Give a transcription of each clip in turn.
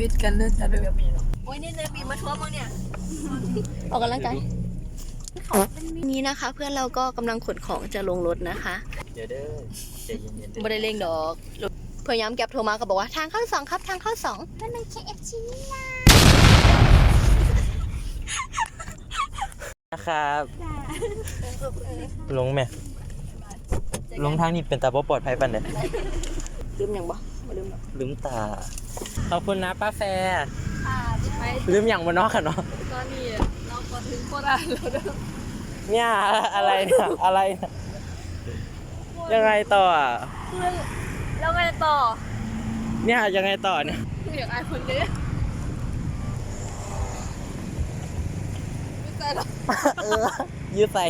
วิตกันนะจ๊ะเดี๋ยวโอ้ยนี่เนบีมาทัวร์มั้งเนี่ย ออกกำลังกายนี้นะคะ เพื่อนเราก็กำลังขนของจะลงรถนะคะเดี๋ยวเด้อใจเย็นๆเด้อไม่ได้เร่งดอกพยายามแก็บโทรมาก็บอกว่าทางเข้าสองครับทางเข้าสองนั่นมัน KFC นะนะครับลงไหมลงทางนี้เป็นตาบ่ปลอดภัยปันเนี่ยลืมยังบ่บ่ ลืมหรอกลืมตา ขอบคุณนะป้าแฟร์ลืมอย่างบนนอกกันเนาะ ตอนนี้เราก็ถึงโคราชแล้วเด้อเนี่ยอะไรเนี่ยอะไรเนี่ยยังไงต่ออะแล้วไงต่อเนี่ยยังไงต่อเนี่ยอยากอายคนเด้ไม่ใช่หรอก เออยืดใส่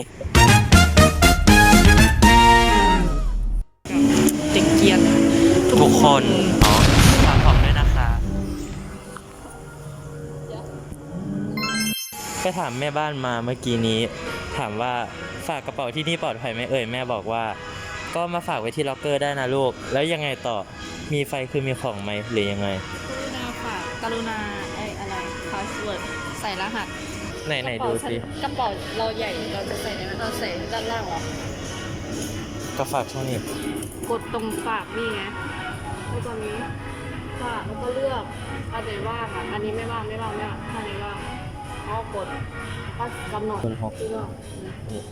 ทุกคนอ๋อฝากของด้วยนะคะ ไปถามแม่บ้านมาเมื่อกี้นี้ ถามว่าฝากกระเป๋าที่นี่ปลอดภัยไหมเอ่ยแม่บอกว่า ก็มาฝากไว้ที่ล็อกเกอร์ได้นะลูก แล้วยังไงต่อมีไฟคือมีของไหมหรือยังไง กรุณาฝากกรุณาไอ้อะไร พาสเวิร์ด ใส่รหัสไหนไหนดูสิกระเป๋าเราใหญ่ เราจะใส่ในนั้นเราใส่ด้านล่างเหรอ ก็ฝากช่องนี้ กดตรงฝากนี่ไง แล้วตอนนี้ฝากแล้วก็เลือกอันไหนว่างอะอันนี้ไม่ว่างไม่ว่างไม่ว่างอันนี้ว่างเขากดก็กำหนดคุณหกเลือกนี่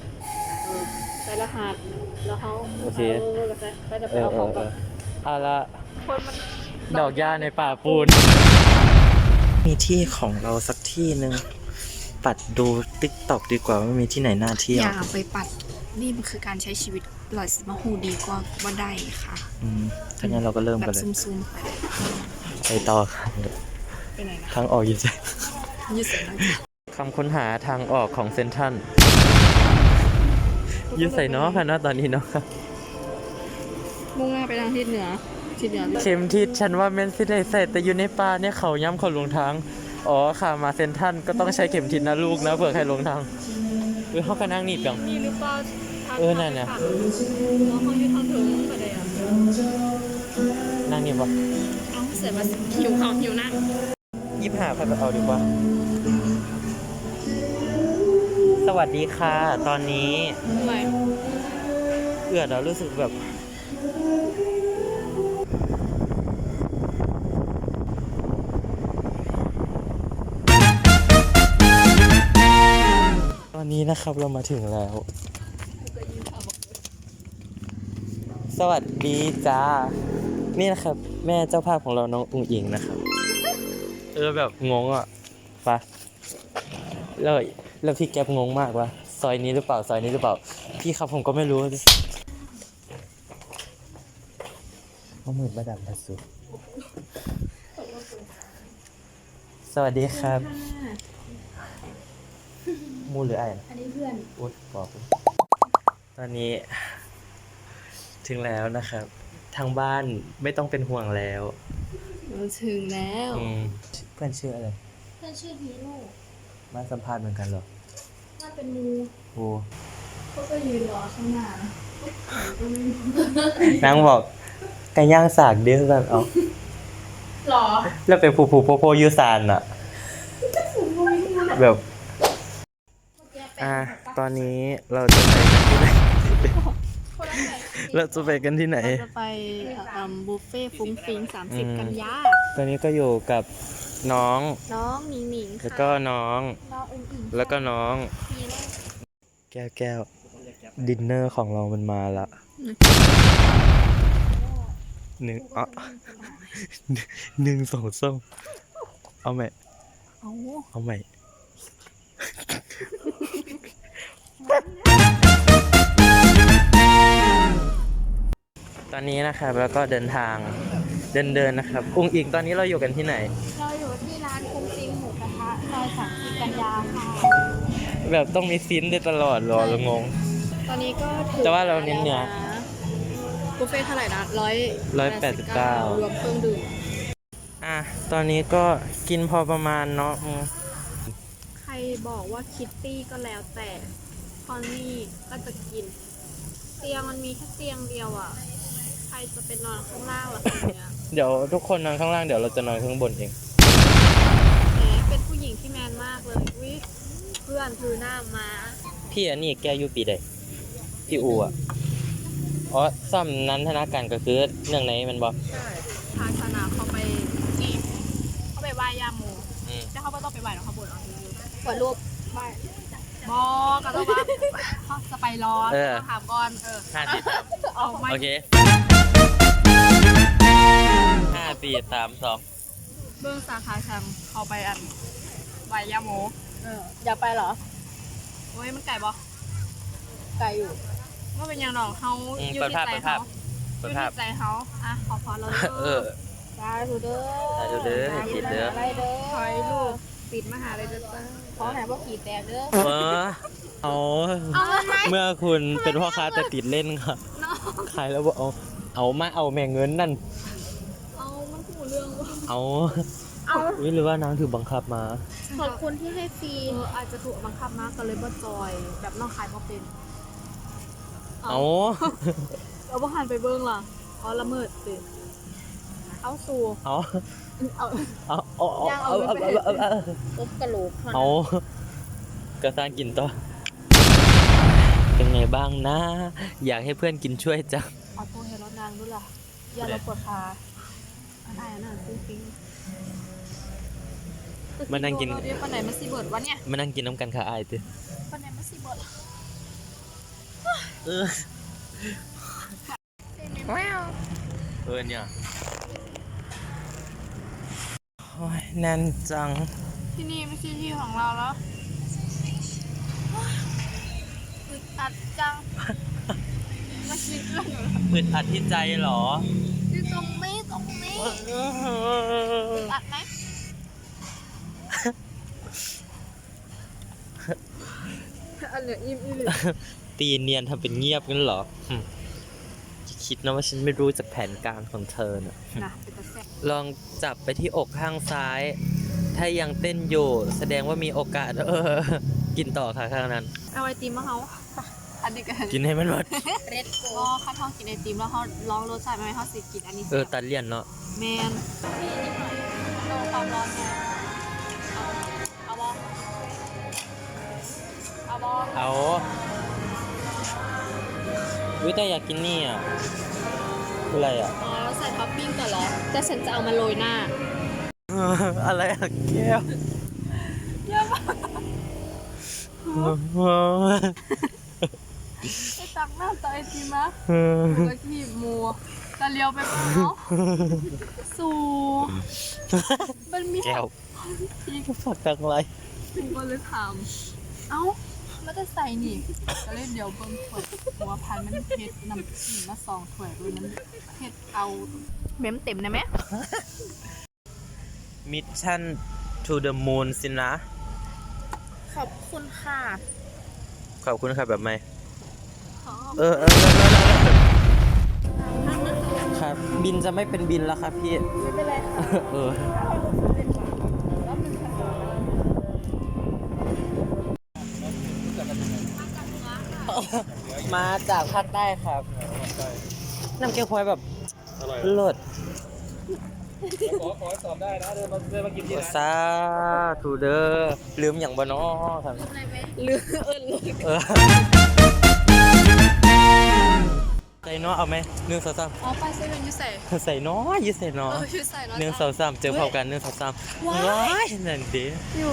เออใส่รหัสแล้วเขาโอเคเออแล้วไปจะไปเออเอาเอของอก่เออนอเอาละคนมันดอกหญ้าในป่าปูน มีที่ของเราสักที่หนึ่งปัดดูติ๊กตอกดีกว่าว่ามีที่ไหนน่าเที่ยว อย่าไปปัดนี่มันคือการใช้ชีวิต หลอยสมาหูดีกว่าว่าได้ค่ะอืมถ้างั้นเราก็เริ่มแบกันบเลย ซุ่มๆไปไปต่อครับไปไหนนะทางออกอยู่ใจยืดเส้นแล้วคำค้นหาทางออกของเซนทรันยืดใส่เนาะค่ะเนาะตอนนี้เนาะมุ่งหน้าไปทางทิศเหนือทิศเหนือเข็มทิศฉันว่าเมนสิได้ใส่แต่อยู่ในป่าเนี่ยเขาย้ำเขาลงทาง อ๋อค่ะมาเซนทรันก็ต้องใช้เข็มทิศนะลูกนะเผื่อใครลงทางเออเขาก็นั่งนี่เปียงนี่หรือเปล่าทาง เออนั่นน่ะทางน้องเขาอยู่ทางถึงไปเลยอะนั่งนี่ปะเอาเสร็จมาหิวเขาหิวนั่งยี่ห้าพันเอาดีกว่า สวัสดีค่ะ ตอนนี้ทำไมเอือดเรารู้สึกแบบ ตอนนี้นะครับเรามาถึงแล้ว สวัสดีจ้า นี่นะครับ แม่เจ้าภาพของเราน้องอุ๋งอิงนะครับเออแบบงงอะปะแล้วแล้วพี่แก๊ปงงมากว่าซอยนี้หรือเปล่าซอยนี้หรือเปล่า พี่ครับผมก็ไม่รู้ว่ามืดระดับสุดสวัสดีครับมูหรือไอ้อันนี้เพื่อน อุ๊ดบอกตอนนี้ ถึงแล้วนะครับ ทางบ้านไม่ต้องเป็นห่วงแล้วเราถึงแล้วอืมเพื่อนชื่ออะไร เพื่อนชื่อฮีโร่มาสัมภาษณ์เหมือนกันเหรอน่าเป็นมูโอ้เขาก็ยืนรอข้างหน้านะนางบอกไก่ย่างสากเดียวกันเอาหรอ แล้วเป็นผูผูโพโพยูซานอะแบบอะตอนนี้เราจะไปกันที่ไหน เราจะไปกันที่ไหน เราจะไปเอ่อบุฟเฟ่ต์ฟุ้งฟิงอืม30กันยาตอนนี้ก็อยู่กับน้อง น้องหนิงหนิงแล้วค่ะก็น้อง น้องอุ้งอิงแล้วก็น้องฮีโร่แก้วแก้วดินเนอร์ของเรามันมาละหนึ่งอ๋อหนึ่งสองสามเอาใหม่ เอาเอาใหม่ อนนี้นะครับแล้วก็เดินทางเดินเดินๆนะครับอุ้งอิงตอนนี้เราอยู่กันที่ไหน เราอยู่ที่ร้านฟุ้งฟิงหมูกระทะซอย30กันยาค่ะแบบต้องมีซินได้ตลอดเหรอเรางง ตอนนี้ก็ถึงแต่ว่าเราเน้นเนื้อ บุฟเฟ่ต์เท่าไหร่นะร้อย189 รวมเครื่องดื่มอะตอนนี้ก็กินพอประมาณเนาะอืมใครบอกว่าคิตตี้ก็แล้วแต่พอนนี่ก็จะกิน เตียงมันมีแค่เตียงเดียวอะใค รจะไปนอนข้างล่างล่ะคนเนี้ยเดี๋ยวทุกคนนอนข้างล่างเดี๋ยวเราจะนอนข้างบนเองมากเลยวิเพื่อนคือหน้ามา พี่อันนี้แกอยู่ปีใดพี่อูอะอ๋อซ่อมนั้นธนาการก็คือเรื่องไหนแมันบอก ใช่ทางสนามเขาไปจีบเขาไปไหว้ย่าโมอืม แต่เขาก็ต้องไปไหว้หรอกเขาบ่นเอากดรูปไหว้บอกก็ต้องว่าเขาจะไปร้อนต้องถามก่อนเออห้าสี่สามเอาไม่โอเค ห้าสี่สามสองเบื้องสาขาแชมป์เขาไปอันไหว้ย่าโมเอออยากไปเหรอ โอ้ยมันไก่บ่ไกลอยู่ว่าเป็นยังดอกเขาอืมอยู่เปิดที่ภาพใจเปิดภาเขาพ อเปิดยู่ภาพ ที่ใจเขาอะขอพรเราเออสาธุเด้อสาธุเด้อให้ติดเด้ออะไรเด้อขอให้ลูกติดมหาลัยเด้อจ้าขอให้พ่อขี่แตกเด้อเออเอาเอาไหมเมื่อคุณเป็นพ่อค้าแต่ติดเล่นค่ะน้องขายแล้วบอกเอาเอามาเอาแม่เงินนั่นเอามันผู เรื่องว่าเอาเอาวิหรือว่านางถูกบังคับมา ขอบคุณที่ให้ฟรีเอออาจจะถูกบังคับมากก็เลยบ่จอย แบบน้องขายบ่เป็นเอาเราบ่หันไปเบิ่งล่ะอ๋อละเมิดสิเอาสู่เอาเอาเอาเอาเอาเอาเอาเอาเอาเอาปุ๊บกระโหลกเท่านั้นเอากระซานกินต่อเป็นไงบ้างนะ อยากให้เพื่อนกินช่วยจังเอาตัวเฮรถนางด้วยล่ะอย่าเราปวดขา อันไหนอันนั้นปิ้งปิ้งมานั่งกินเดี๋ยวปันไหนมาสิเบิดวะเนี่ยมานั่งกินน้ำกันค่ะอายตือปันไหนมาสิเบิดเออเออเนี่ยโอ้ยแน่นจัง ที่นี่ไม่ใช่ที่ของเราแล้วอึดอัดจังมาคิดเรื่องอยู่อึดอัดที่ใจเหรอที่ตรงนี้ตรงนี้ อึดอัดไหมอันเหลืออิ่มอิ่มตีเนียนทำเป็นเงียบกันเหรอหึคิดนะว่าฉันไม่รู้จากแผนการของเธอน่ะนะเป็นตะแซ่บลองจับไปที่อกข้างซ้าย ถ้ายังเต้นอยู่ แสดงว่ามีโอกาส เออ กินต่อค่ะข้างนั้น เอาไอติมมาเขาอันนี้กันกินให้มันหมดเรดโกก็ข้าวทองกินไอติมแล้วเขาลองรสชาติไหมเขาสิกินอันนี้ เออ ตัดเลี่ยนเนาะ แมนโดนความร้อนไงเอาบอเอาบอเอาวิแต่อยากกินนี่อะอะไรอะอ๋อใส่ท็อปปิ้งก่อนเหรอแต่ฉันจะเอามาโรยหน้า อะไรอะแก้วเยอะมากไปตักหน้ำตักไอติมะแล้วก็ขีบมัว ตะเลียวไปเปล่าเนาะสู่มันมีแก้วอีกฝักตังไรถึงก็เลยถามเอ้ามันจะใส่นี่ก็เลยเดี๋ยวเบิ่งถ้วยหัวพันมันเผ็ดน้ำจิ้มมาสองถ้วยด้วยมันเผ็ดเอาเม้มเต็มได้ไหมมิชชั่น to the moon สินะ ขอบคุณค่ะ ขอบคุณครับแบบไหมขอเออเออ บบินจะไม่เป็นบินแล้วครับพี่ ไม่เป็นไรค่ะเออมาจากภาคใต้ครับน้ำเกี๊ยวควายแบบเลิศขอขอสอบได้นะเดินมาเดินมากินที่ซาทูเดอร์ลืมอย่างบนอ้อครับลืมเอิญเลยเออใส่น้อเอาไหมหนึ่งสองสามอ๋อไปเซเว่นยูใส่ใส่น้อยยี่ใส่น้อเออยูใส่เนาะหนึ่งสองสามเจอพร้อมกันหนึ่งสองสามว้ายนั่นดิอยู่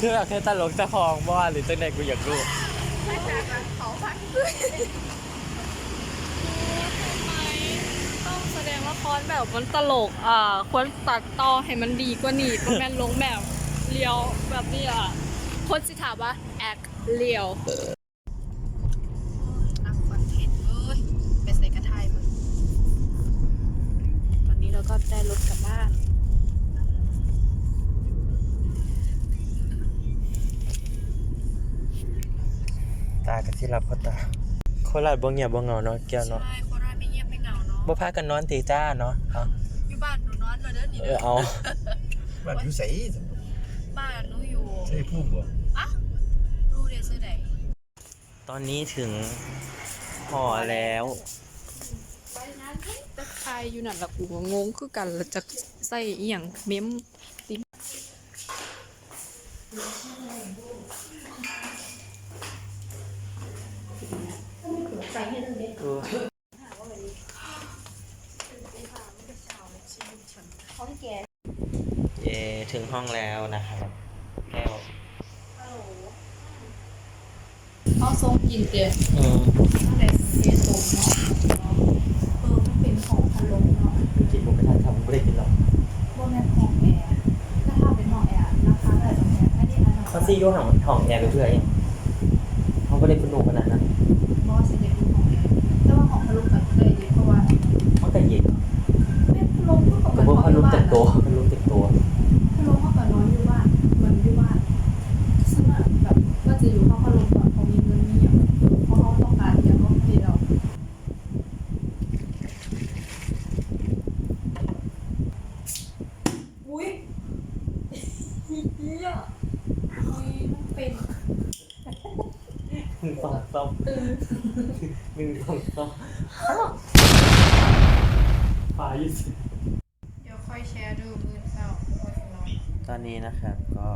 คือแบบแค่ตลกจะคองบ้าหรือตั้งแต่กูอยากรู้ต้องแสดงว่าคอนแบบมันตลกอ่าควรตัดต่อให้มันดีกว่านี้ก็แม่นลงแบบเลียวแบบนี้อะคนสิถามว่าแอคเลียว อักคอนเทนต์เลยไปใส่กระทายมัน ตอนนี้เราก็ได้รถกลับบ้าน ตากับที่รับพ่อตาโค ราชบ่เงียบบ่เหงาเนาะแก้วเนาะใช่โคราชไม่เงียบไม่เหงาเนาะบ่พากันนอนตีจ้าเนาะเอาอยู่บ้านหนูนอนเลยเด้อนี่เอเด้ออเอาบ้านอยู่ไสบ้านหนูอยู่ใช่พุ่มบ่รู้เด้อซื้อใดตอนนี้ถึงหอแล้วจะใครอยู่นั่นละกูก็งงคือกันแล้วจะใส่อีหยังเมมติม เออห้องแกเย่ถึงห้องแล้วนะครับแก้วเขาทรงกินเตียอืมแต่เสียตรงเนาะเออมันเป็นของพันลมเนาะกินหมูกระทะทำไม่ได้กินหรอกว่าแม่นของแอร์ถ้าทำเป็นของแอร์ราคาแต่ตรงนี้ไม่ได้อันนั้นเขาซี่ยกห้องห้องแอร์ไปเพื่อเองเขาไม่ได้เป็นหนูขนาดนั้น บอสเด็กดูของแอร์แต่ว่าของพันลมกับเลยดีเพราะว่า เขาแต่เย็น แม่พันลมก็กับ ผมว่าพัดลมแต่ตัวพัดลมแต่ตัว พันลมเขากับน้อยอยู่บ้านเหมือนอยู่บ้านสมัครแบบก็จะอยู่ห้องพันลมก่อนเขามีเงินมีอย่างเพราะเขาต้องการอย่างเขาเพย์เราอุ้ย เฮียอุ้ยมันเป็นหนึ่งสองสามหนึ่งสองสามปลายี่สิบเดี๋ยวค่อยแชร์ดูมือเศร้าว่าสิน้อยตอนนี้นะครับก็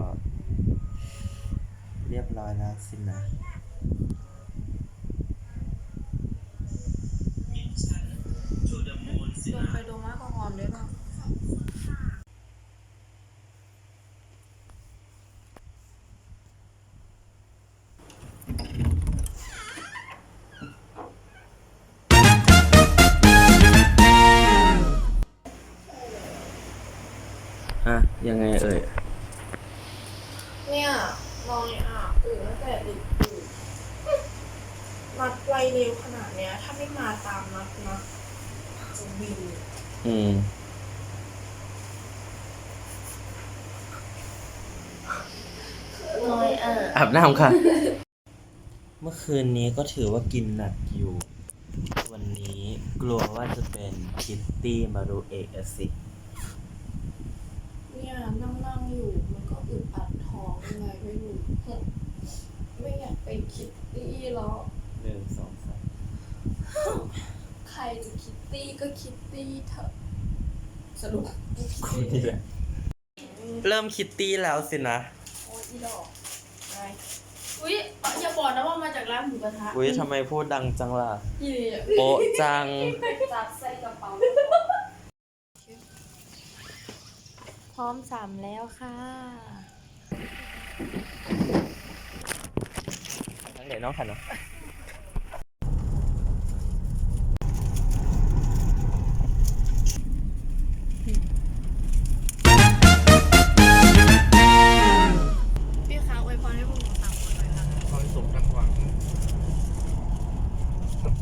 เรียบร้อยแล้วสินะ อยอะอาบน้ำค่ะ เมื่อคืนนี้ก็ถือว่ากินหนักอยู่ วันนี้กลัวว่าจะเป็นคิตตี้มารูเอกอะสิ เนี่ยนั่งนั่งๆอยู่มันก็อึดอัดท้องยังไงไม่รู้ไม่อยากเป็นคิตตี้แล้วหนึ่งสองสามใครจะคิตตี้ก็คิตตี้เถอะสรุปคนนี้แหละเริ่มคิตตี้แล้วสินะ โอ้ยอีดอกไง อุ้ยอย่าบอกนะว่ามาจากร้านหมูกระทะอุ้ยทำไมพูดดังจังล่ะ อีเลยอะโป๊ะจัง จับใส่กระเป๋าพร้อมสามแล้วค่ะ ทั้งเดี๋ยวน้องขันเนาะ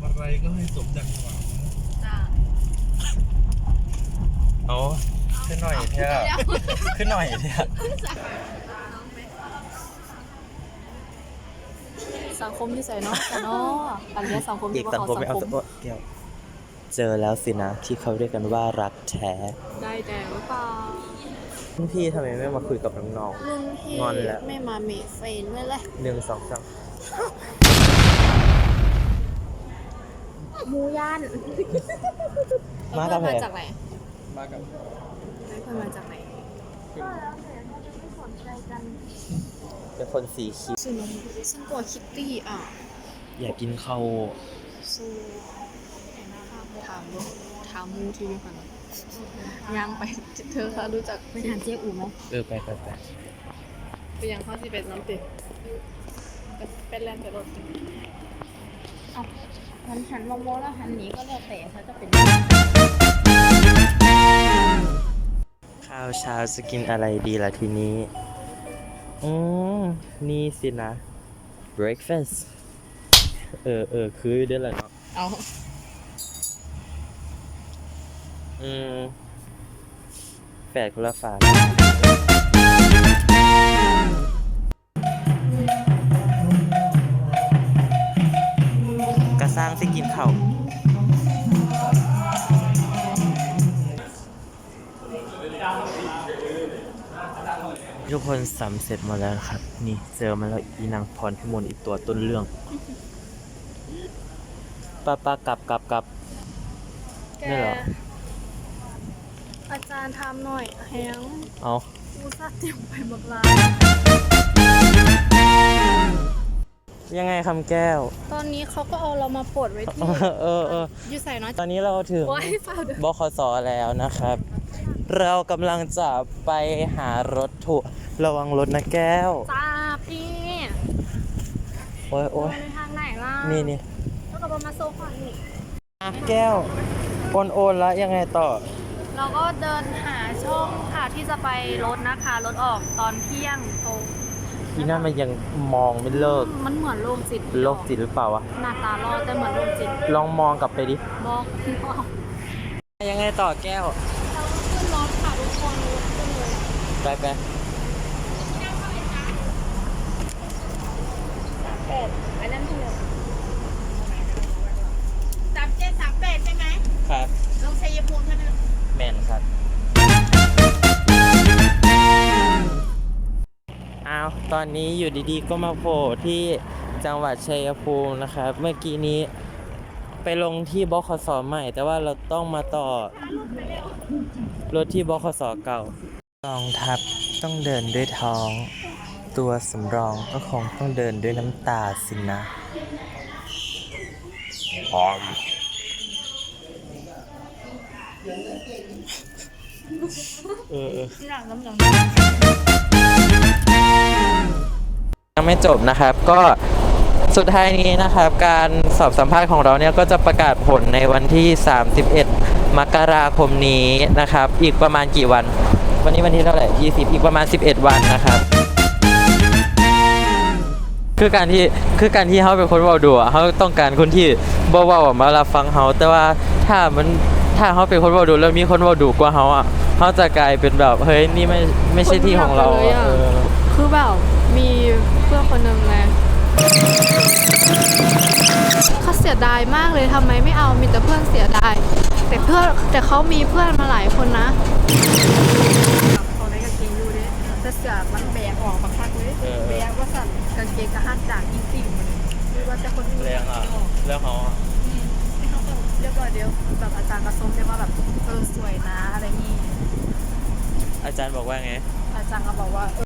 อะไรก็ให้สมดังหวังจ้าเอาขึ้นหน่อยเถอะขึ้นหน่อยเถอะสังคมที่ใส่เนาะแต่เนาะอันเนี้ยสังคมอีที่กว่าสังเขาคมไม่เอาสัสังกคมแก้วเจอแล้วสินะที่เขาเรียกกันว่ารักแท้ได้แต่หรือเปล่ารุ่นพี่ทำไมไม่มาคุยกับน้อง รุ่นพี่งอนแล้ว ไม่มาเมดเฟนไม่เลยๆหนึ่งสองสาม หมูย่านมากับเพื่อนแพมาจากไหนมากับเพื่อนมาจากไหนเป็นคนสีคิ้วฉันฉันกลัวคิตตี้อะ อยากกินข้าวซูถามลูกถามมูทีวีก่อนนะยังไปเธอคะรู้จักไปถามเจ๊อู๋ไหมเออไปไปไปไปยังข้อที่เป็นน้ำติดเป็นแลนด์ไปรถ หันหันมองมองแล้วหันหนีก็แล้วแต่เขาจะเป็นข้าวเช้าจะกินอะไรดีล่ะทีนี้ อืมนี่สินะ breakfast เออเออคือได้แหละเนาะเอาอืมแปดคนละฝา สร้างสิกินข้าวทุกคนสำเสร็จหมดแล้วนะครับ นี่เจอมาแล้วอีนางพรพิมลอีกตัวต้นเรื่องป้าป้ากลับกลับกลับแกนี่เหรออาจารย์ทำหน่อยแฮงเอา กูซาเตรียมไปหมดลา ยยังไงคำแก้ว ตอนนี้เขาก็เอาเรามาปลดไว้ที่เออเออเอออยู่ใส่น้อยตอนนี้เราถึงโอ้ยฝ่าเด้อบคสแล้วนะครับ เรากำลังจะไปหารถถูกระวังรถนะแก้ว จ้าพี่โอ้ยโอ้ยไปทางไหนล่ะนี่นี่แล้วก็มาโซฟานี่อะแก้วโอนโอนแล้วยังไงต่อ เราก็เดินหาช่องค่ะที่จะไปรถนะคะ รถออกตอนเที่ยงตรง ที่นั่นมันยังมองไม่เลิกมันเหมือนโรคจิตโรคจิตหรือเปล่าวะหน้าตาลอแต่เหมือนโรคจิตลองมองกลับไปดิบอกพี่บอกยังไงต่อแก้วเราขึ้นรถค่ะทุกคนขึ้นเลยไปไป ตอนนี้อยู่ดีๆ ก็มาโผล่ที่จังหวัดชัยภูมินะครับ เมื่อกี้นี้ไปลงที่บขสใหม่ แต่ว่าเราต้องมาต่อ รถที่บขสเก่ากองทัพต้องเดินด้วยท้อง ตัวสำรองก็คงต้องเดินด้วยน้ำตาสินะพร้อมเออ ยังไม่จบนะครับก็สุดท้ายนี้นะครับ การสอบสัมภาษณ์ของเราเนี่ยก็จะประกาศผลในวันที่ 31 มกราคมนี้นะครับ อีกประมาณกี่วัน วันนี้วันที่เท่าไหร่ 20 อีกประมาณ 11 วันนะครับ คือการที่คือการที่เขาเป็นคนเว้าดูอะเขาต้องการคนที่บ่เว้าอะมารับฟังเขาแต่ว่าถ้ามันถ้าเขาเป็นคนเว้าดูแล้วมีคนเว้าดูกว่าเขาอะเขาจะกลายเป็นแบบเฮ้ยนี่ไม่ไม่ใช่ที่ของเราเออ คือแบบมีเพื่อนคนหนึ่งไงเขาเสียดายมากเลยทำไมไม่เอามีแต่เพื่อนเสียดาย แต่เพื่อนแต่เขามีเพื่อนมาหลายคนนะเขาได้กางเกงอยู่เนี่ยแต่เสือมันแบกออกมาคักเลยเออแบกว่าสั่นกางเกงกระหันจากจริงๆมันไม่ว่าจะคนอื่นแรงอะเรื่องเขาอะให้เขาแบบเรียบร้อยเดียวแบบอาจารย์กระทรงได้ว่าแบบเออสวยนะอะไรนี่อาจารย์บอกว่าไง อาจารย์ก็บอกว่า